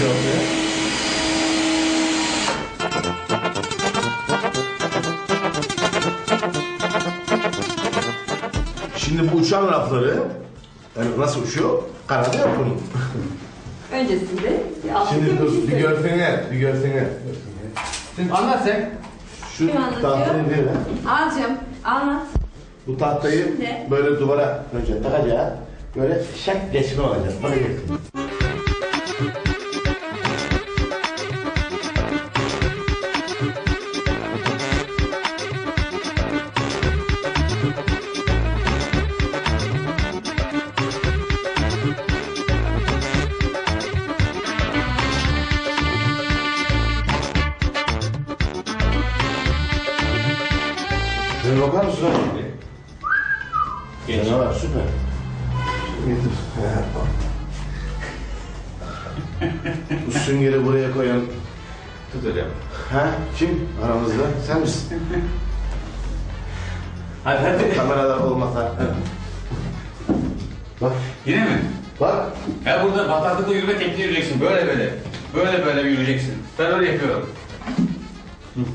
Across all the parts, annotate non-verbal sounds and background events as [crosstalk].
şey ortaya. Şimdi bu uçan rafları yani nasıl uçuyor? Kanada yok bunun. [laughs] Öncesinde bir altı Şimdi dur bir görsene, bir görsene. Şimdi anlat sen. Şu Kim anlatıyor? tahtayı mi? Alcım anlat. Bu tahtayı Şimdi? böyle duvara önce takacağız. Böyle şak geçme olacak. Bana gel. Şöyle bakar mısın lan? Geç. Canavar süper. Getir. Bu süngeri buraya koyan Tut öyle. ha kim aramızda? Sen misin? Hadi hadi. Kameralar olmasa. Bak, Yine mi? bak. Ya burada bataklıkla yürüme tekniği yürüyeceksin. Böyle böyle. Böyle böyle yürüyeceksin. Ben öyle yapıyorum. Tamam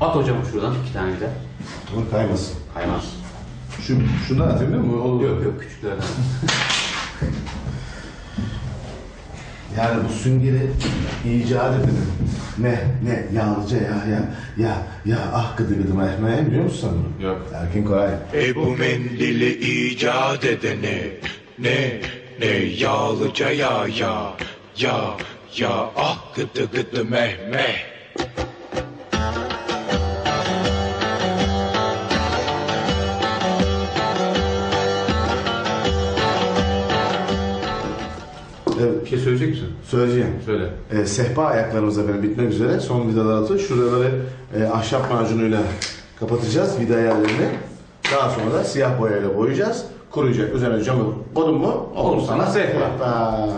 At hocam şuradan iki tane de. Dur kaymasın. Kaymaz. Şu, şundan atayım değil mi? Olur. Yok yok küçüklerden. [laughs] Yani bu süngeri icat edeni ne ne yalnızca ya ya ya ya ah gıdı gıdı mehme biliyor musun sen bunu? Yok. Erkin Koray. E bu mendili icat edene ne ne yağlıca ya ya ya ya ah gıdı gıdı meh meh. Evet, Bir şey söyleyecek misin? söyleyeceğim. Söyle. E, sehpa ayaklarımız efendim bitmek üzere. Son vidalar altı. Şuraları e, ahşap macunuyla kapatacağız vida yerlerini. Daha sonra da siyah boyayla boyayacağız. Kuruyacak. Üzerine camı koydun mu? Olur sana sehpa. sehpa.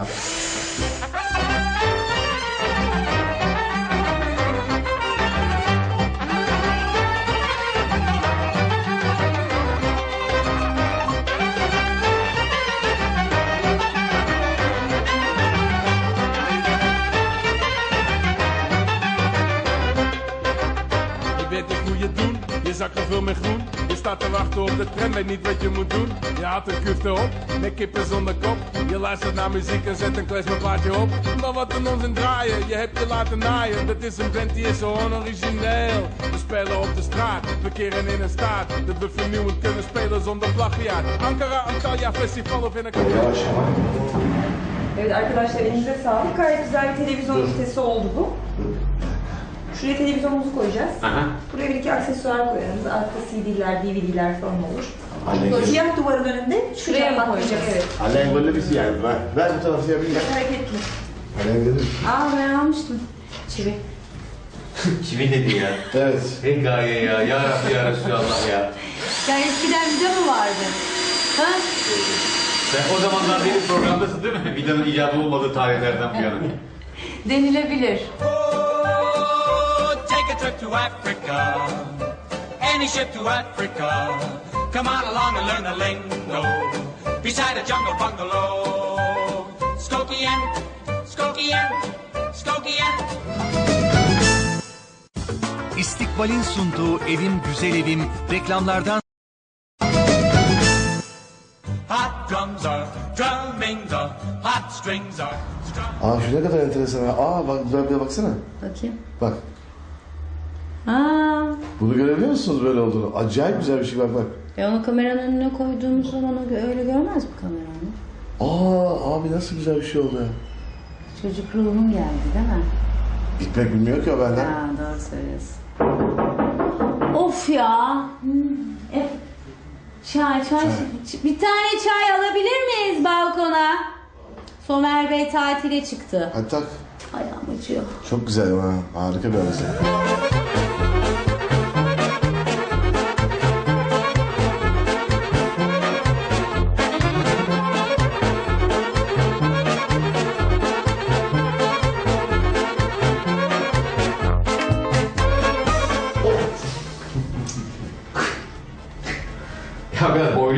Op de tram, weet niet wat je moet doen. Je haalt een kufte op, met kippen zonder kop. Je luistert naar muziek en zet een klezmerplaatje op. Maar wat een onzin draaien, je hebt je laten naaien. Dat is een band die is zo onorigineel. We spelen op de straat, we keren in een staat. Dat we vernieuwend kunnen spelen zonder plagiaat. Ankara, Antalya Festival of in een... Ama. Evet arkadaşlar elinize sağlık. Gayet güzel bir televizyon ünitesi oldu bu. Şuraya televizyonumuzu koyacağız. Aha. Buraya bir iki aksesuar koyarız. Arka CD'ler, DVD'ler falan olur. Siyah duvarın önünde şuraya mı koyacağız? Evet. Annen böyle bir şey yani. Ver, ver bu tarafı yapayım. Hareketli. Gelir. Aa ben almıştım. Çivi. [laughs] Kimi dedi ya? Evet. Hey gaye ya. Ya Rabbi ya Resulallah ya. Yani eskiden vida mı vardı? Ha? Sen o zamanlar benim programdasın değil mi? Vidanın icadı olmadığı tarihlerden bu yana. Denilebilir. Trip to Africa. Any ship to Africa. Come on along and learn the lingo. Beside a jungle bungalow. Skokien, Skokien, Skokien. İstikbal'in sunduğu Evim Güzel Evim reklamlardan Hot drums are drumming, the hot strings are. Aa şu ne kadar enteresan. Aa bak bir bir baksana. Bakayım. Bak. Aa, Bunu görebiliyor musunuz böyle olduğunu? Acayip güzel bir şey bak bak. e onu kameranın önüne koyduğumuz zaman o gö- öyle görmez mi kameranı? Aa abi nasıl güzel bir şey oldu ya. Çocuk ruhum geldi değil mi? Gitmek bilmiyor ki o benden. Ha, doğru söylüyorsun. Of ya. Hmm, e, çay, çay, ç- Bir tane çay alabilir miyiz balkona? Somer Bey tatile çıktı. Hadi tak. Ayağım acıyor. Çok güzel ama harika bir arası.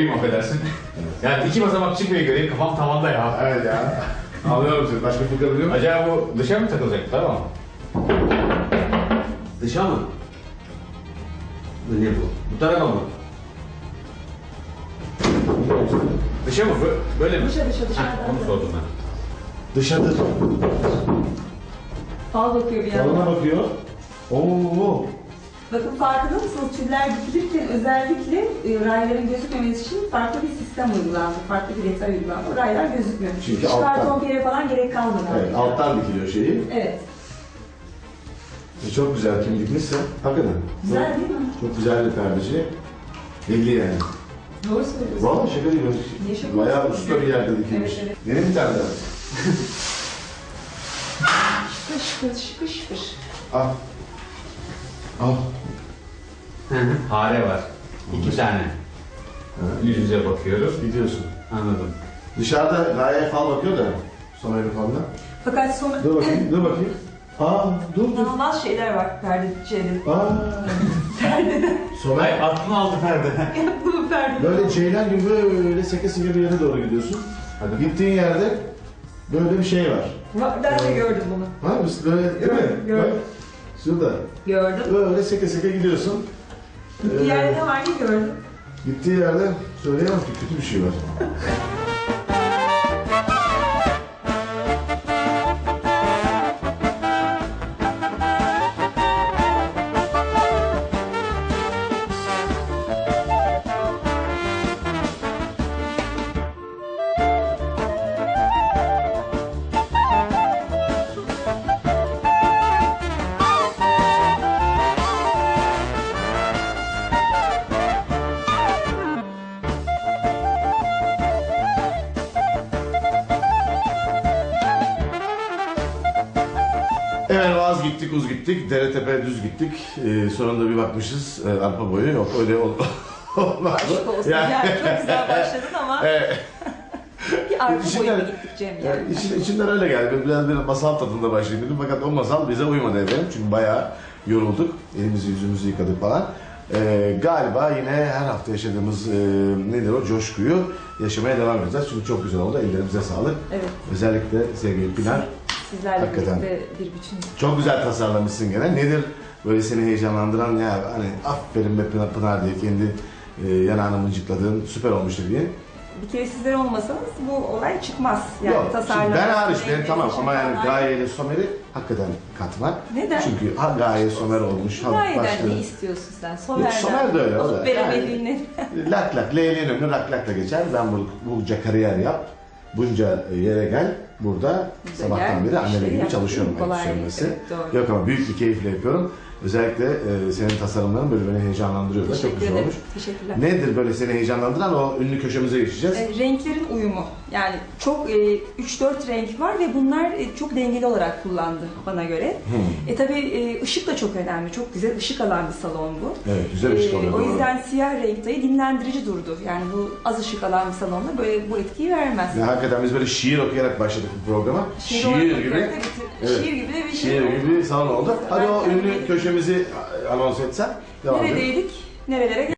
Boyluyum affedersin. Yani iki basamak çıkmıyor göreyim kafam tavanda ya. Evet ya. Anlıyorum seni. Başka fikir biliyor musun? Acaba bu dışa mı takılacak? Tamam. Dışa mı? Ne bu? Bu tarafa mı? Dışa mı? Bö- Böyle mi? Dışa dışa dışarıdan. onu sordum ben. Dışarıda. Fal bakıyor bir Salona yandan. bakıyor. Oo. Bakın farkında mısınız? Tüller dikilirken özellikle e, rayların gözükmemesi için farklı bir sistem uygulandı. Farklı bir detay uygulandı. Raylar gözükmüyor. Çünkü Hiç alttan. karton falan gerek kalmadı. Evet, alttan dikiliyor şeyi. Evet. E, Çok güzel kim dikmişse. Hakikaten. Güzel değil mi? Çok güzel bir perdeci. Belli yani. Doğru söylüyorsun. Vallahi şaka değil. Ne şaka? Bayağı usta bir yerde dikilmiş. Evet, evet. Benim bir tane daha. [laughs] Şıkır şıkır şıkır şıkır. Al. Fare var. İki tane. Yüz yüze bakıyoruz. Gidiyorsun. Anladım. Dışarıda gayet fal bakıyor da. Somer'in falına. Fakat sonra... Dur bakayım, dur bakayım. [laughs] Aa, dur dur. İnanılmaz şeyler var perde şeyde. Aa. [laughs] Somer. Ay aklını aldı perde. [laughs] Bu perde. Böyle ceylan gibi böyle seke seke bir yere doğru gidiyorsun. Hadi. Gittiğin yerde böyle bir şey var. Ben de gördüm bunu. Var mı? Böyle değil mi? Gördüm. Şurada. Gördüm. Böyle seke seke gidiyorsun. Bir yerde ne var ne gördüm. Gittiği yerde söyleyemem ki kötü bir şey var. Vaz gittik, uz gittik, dere tepe düz gittik. Ee, sonunda bir bakmışız e, arpa boyu yok öyle ol [laughs] olmaz. Aşk olsun. Yani, çok güzel başladın ama [laughs] Evet. bir İçinden- boyuna gittik Cem yani. Yani içim, içimden öyle geldi. Ben Biraz bir masal tadında başlayayım dedim. Fakat o masal bize uymadı efendim. Çünkü bayağı yorulduk. Elimizi yüzümüzü yıkadık falan. Ee, galiba yine her hafta yaşadığımız e, nedir o coşkuyu yaşamaya devam edeceğiz. Çünkü çok güzel oldu. Ellerimize sağlık. Evet. Özellikle sevgili Pinar. Sizlerle Hakikaten. birlikte bir bütün. Çok güzel tasarlamışsın gene. Nedir böyle seni heyecanlandıran ya hani aferin be Pınar, Pınar diye kendi e, yanağını mıncıkladığın süper olmuştu diye. Bir kere sizler olmasanız bu olay çıkmaz. Yani Yok, tasarlama. şimdi ben hariç ben renkleri tamam seçim ama yani. Gaye ile Somer'i hakikaten katmak. Neden? Çünkü ha Gaye Somer olmuş. Ha başka. ne istiyorsun sen? Somer'den. Somer de öyle, o da. Veremediğini. [laughs] lak lak Leyli'nin ömrü lak lakla geçer. Ben bu, bunca kariyer yap. Bunca yere gel. Burada sabahtan gel, beri anneler işte gibi çalışıyorum. Değil, evet. Yok ama büyük bir keyifle yapıyorum. Özellikle e, senin tasarımların böyle beni heyecanlandırıyor da çok güzel ederim. olmuş. Teşekkürler. Nedir böyle seni heyecanlandıran o ünlü köşemize geçeceğiz. E, renklerin uyumu. Yani çok e, 3-4 renk var ve bunlar e, çok dengeli olarak kullandı bana göre. Hmm. E tabi e, ışık da çok önemli. Çok güzel ışık alan bir salon bu. Evet güzel ışık E, oluyor. o doğru. yüzden siyah renk dahi dinlendirici durdu. Yani bu az ışık alan bir salonda böyle bu etkiyi vermez. Ya, hakikaten biz böyle şiir okuyarak başladık bu programa. Şiir, olarak gibi. evet. Şiir gibi de bir şey Şiir gibi bir salon oldu. Hadi o Ben ünlü köşemizi anons etsen. Devam edelim. Neredeydik? Nerelere